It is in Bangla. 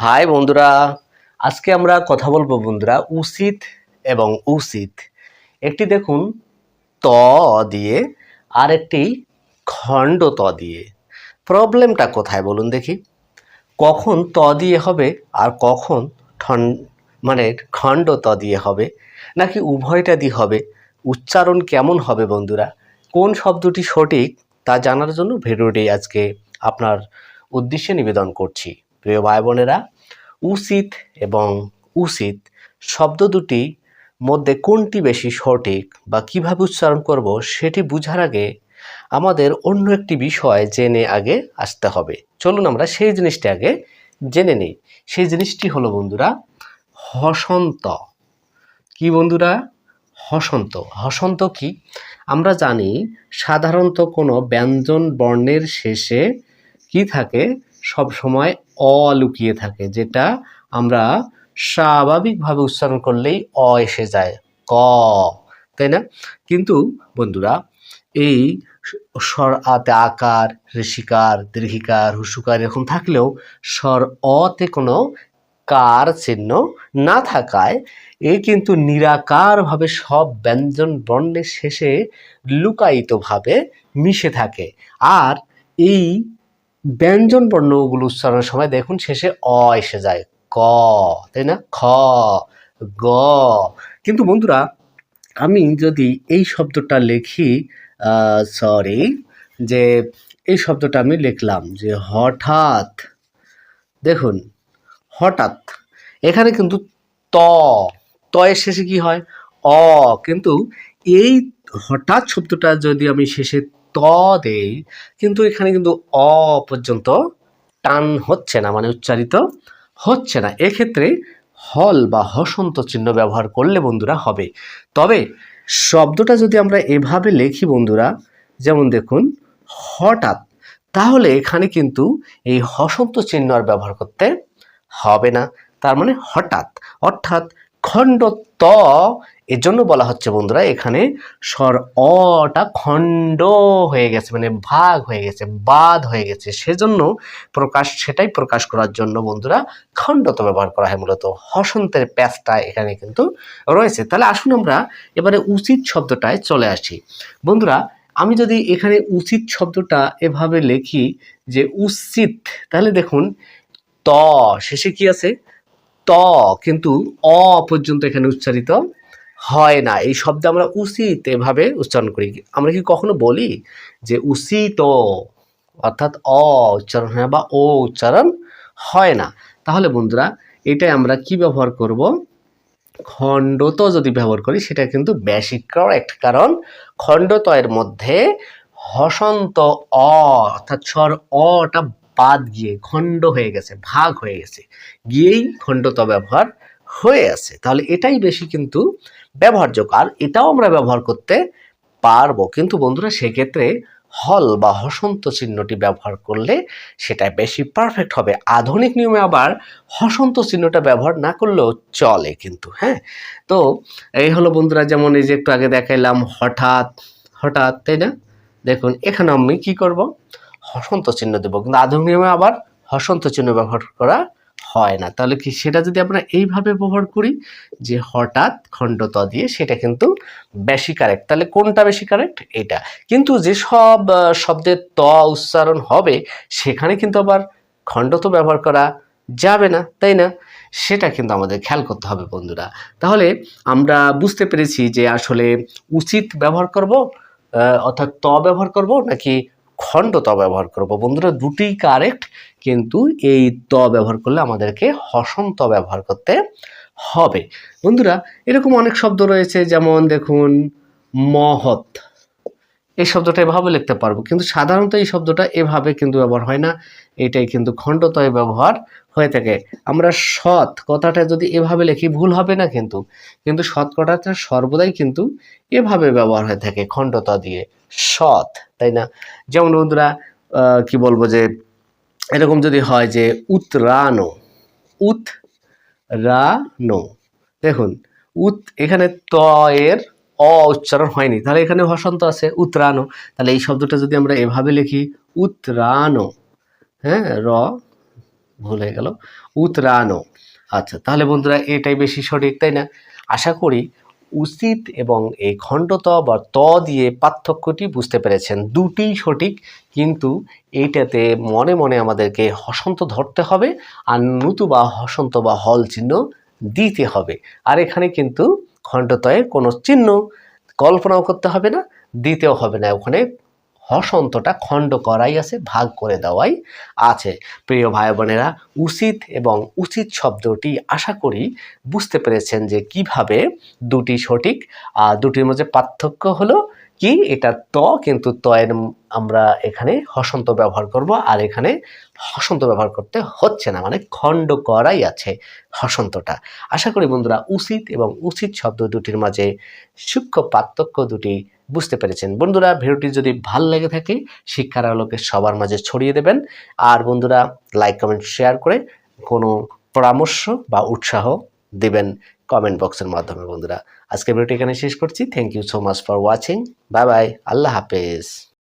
হাই বন্ধুরা, আজকে আমরা কথা বলব বন্ধুরা উচিত এবং উচিত। একটি দেখুন, ত দিয়ে আর একটি খণ্ড ত দিয়ে। প্রবলেমটা কোথায় বলুন দেখি। কখন ত দিয়ে হবে আর কখন ঠন মানে খণ্ড ত দিয়ে হবে, নাকি উভয়টা দিয়ে হবে? উচ্চারণ কেমন হবে বন্ধুরা? কোন শব্দটি সঠিক তা জানার জন্য ভিডিওটি আজকে আপনার উদ্দেশ্যে নিবেদন করছি। প্রিয় ভাই বোনেরা উচিত এবং উচিত শব্দ দুটি মধ্যে কোনটি বেশি সঠিক বা কীভাবে উচ্চারণ করব সেটি বুঝার আগে আমাদের অন্য একটি বিষয় জেনে আগে আসতে হবে। চলুন আমরা সেই জিনিসটি আগে জেনে নিই। সেই জিনিসটি হলো বন্ধুরা, হসন্ত। কি বন্ধুরা? হসন্ত। হসন্ত কি? আমরা জানি সাধারণত কোনো ব্যঞ্জন বর্ণের শেষে কি থাকে? সব সময় অ লুকিয়ে থাকে, যেটা আমরা স্বাভাবিকভাবে উচ্চারণ করলেই অ এসে যায়, ক, তাই না? কিন্তু বন্ধুরা, এই স্বর আতে আকার, ঋষিকার, দীর্ঘিকার, হুসুকার এরকম থাকলেও স্বর অতে কোনো কার চিহ্ন না থাকায় এ কিন্তু নিরাকারভাবে সব ব্যঞ্জন বর্ণের শেষে লুকায়িতভাবে মিশে থাকে। আর এই ব্যঞ্জন বর্ণগুলো উচ্চারণের সময় দেখুন, শেষে অ এসে যায়। ক, তাই না? খ, গ। কিন্তু বন্ধুরা, আমি যদি এই শব্দটা লিখি সরি যে এই শব্দটা আমি লিখলাম, যে হঠাৎ, দেখুন, হঠাৎ, এখানে কিন্তু ত ত এর শেষে কি হয়? অ, কিন্তু এই হঠাৎ শব্দটা যদি আমি শেষে ত দেই, কিন্তু এখানে কিন্তু অ পর্যন্ত টান হচ্ছে না মানে উচ্চারিত হচ্ছে না। এক্ষেত্রে হল বা হসন্ত চিহ্ন ব্যবহার করলে বন্ধুরা হবে। তবে শব্দটা যদি আমরা এভাবে লিখি বন্ধুরা, যেমন দেখুন, হঠাৎ, তাহলে এখানে কিন্তু এই হসন্ত চিহ্ন আর ব্যবহার করতে হবে না। তার মানে হঠাৎ, অর্থাৎ খণ্ড ত এর জন্য বলা হচ্ছে বন্ধুরা, এখানে স্বর অটা খণ্ড হয়ে গেছে মানে ভাগ হয়ে গেছে, বাদ হয়ে গেছে। সেজন্য প্রকাশ, সেটাই প্রকাশ করার জন্য বন্ধুরা খণ্ডত ব্যবহার করা হয় মূলত। হসন্তের প্যাচটা এখানে কিন্তু রয়েছে। তাহলে আসুন আমরা এবারে উচিত শব্দটায় চলে আসি। বন্ধুরা, আমি যদি এখানে উচিত শব্দটা এভাবে লিখি যে উচিত, তাহলে দেখুন, ত, শেষে কি আছে? ত, কিন্তু অ পর্যন্ত এখানে উচ্চারিত হয় না। এই শব্দ আমরা উচিত এভাবে উচ্চারণ করি। আমরা কি কখনো বলি যে উচিত অর্থাৎ অ উচ্চারণ হয় বা ও উচ্চারণ হয় না। তাহলে বন্ধুরা, এটাই আমরা কি ব্যবহার করব? খণ্ডত যদি ব্যবহার করি, সেটা কিন্তু বেশি একটা কারণ খণ্ডতয়ের মধ্যে হসন্ত অ, অর্থাৎ স্বর অটা বাদ গিয়ে খণ্ড হয়ে গেছে, ভাগ হয়ে গেছে। গিয়েই খণ্ডত ব্যবহার হয়ে আছে। তাহলে এটাই বেশি কিন্তু ব্যবহারযোগ্য। আর এটাও আমরা ব্যবহার করতে পারব। কিন্তু বন্ধুরা, সেক্ষেত্রে হল বা হসন্ত চিহ্নটি ব্যবহার করলে সেটা বেশি পারফেক্ট হবে। আধুনিক নিয়মে আবার হসন্ত চিহ্নটা ব্যবহার না করলেও চলে কিন্তু হ্যাঁ? তো এই হলো বন্ধুরা, যেমন এই যে একটু আগে দেখাইলাম, হঠাৎ হঠাৎ, তাই না? দেখুন, এখানে আমি কি করব? হসন্ত চিহ্ন দেবো। কিন্তু আধুনিক নিয়মে আবার হসন্ত চিহ্ন ব্যবহার করা হয় না। তাহলে কি সেটা যদি আমরা এইভাবে ব্যবহার করি যে হঠাৎ খণ্ডত দিয়ে সেটা কিন্তু বেশি কারেক্ট তাহলে কোনটা বেশি কারেক্ট এটা। কিন্তু যেসব শব্দের ত উচ্চারণ হবে, সেখানে কিন্তু আবার খণ্ডত ব্যবহার করা যাবে না, তাই না? সেটা কিন্তু আমাদের খেয়াল করতে হবে বন্ধুরা। তাহলে আমরা বুঝতে পেরেছি যে আসলে উচিত ব্যবহার করব অর্থাৎ ত ব্যবহার করব নাকি খণ্ড ত ব্যবহার করব। বন্ধুরা দুটি কারেক্ট কিন্তু এই ত ব্যবহার করলে আমাদেরকে হসন্ত ব্যবহার করতে হবে। বন্ধুরা, এরকম অনেক শব্দ রয়েছে, যেমন দেখুন, মহৎ। এই শব্দটা এভাবে লিখতে পারব, কিন্তু সাধারণত এই শব্দটা এভাবে কিন্তু ব্যবহার হয় না। এটাই কিন্তু খণ্ডতয় ব্যবহার হয়ে থাকে। আমরা সৎ কথাটা যদি এভাবে লিখি, ভুল হবে না কিন্তু। কিন্তু সৎ কথাটা সর্বদাই কিন্তু এভাবে ব্যবহার হয়ে থাকে, খণ্ডত দিয়ে। সৎ, তাই না? যেমন বন্ধুরা কি বলব যে, এরকম যদি হয় যে, উতরানো উত রানো দেখুন, উত এখানে ত এর অ উচ্চারণ হয়নি। তাহলে এখানে হসন্ত আছে, উতরানো। তাহলে এই শব্দটা যদি আমরা এভাবে লিখি, উতরানো হ্যাঁ র ভুল হয়ে গেল। উতরানো। আচ্ছা তাহলে বন্ধুরা এটাই বেশি সঠিক, তাই না? আশা করি উচিত এবং এই খণ্ডত বা ত দিয়ে পার্থক্যটি বুঝতে পেরেছেন। দুটি সঠিক, কিন্তু এইটাতে মনে মনে আমাদেরকে হসন্ত ধরতে হবে আর নতুবা হসন্ত বা হল চিহ্ন দিতে হবে। আর এখানে কিন্তু খণ্ডতয়ের কোনো চিহ্ন কল্পনাও করতে হবে না, দিতেও হবে না। ওখানে হসন্তটা খণ্ড করাই আছে, ভাগ করে দেওয়াই আছে। প্রিয় ভাই বোনেরা উচিত এবং উচিত শব্দটি আশা করি বুঝতে পেরেছেন যে কীভাবে দুটি সঠিক আর দুটির মধ্যে পার্থক্য হলো কি, এটা ত কিন্তু তয়ের আমরা এখানে হসন্ত ব্যবহার করব, আর এখানে হসন্ত ব্যবহার করতে হচ্ছে না মানে খণ্ড করাই আছে হসন্তটা। আশা করি বন্ধুরা, উচিত এবং উচিত শব্দ দুটির মাঝে সূক্ষ্ম পার্থক্য দুটি বুঝতে পেরেছেন। বন্ধুরা, ভিডিওটি যদি ভালো লেগে থাকে, শিক্ষার আলোকে সবার মাঝে ছড়িয়ে দেবেন। আর বন্ধুরা লাইক কমেন্ট শেয়ার করে কোনো পরামর্শ বা উৎসাহ দেবেন কমেন্ট বক্সের মাধ্যমে বন্ধুরা। আজকে ভিডিওটি এখানে শেষ করছি। Thank you so much for watching bye bye Allah হাফেজ।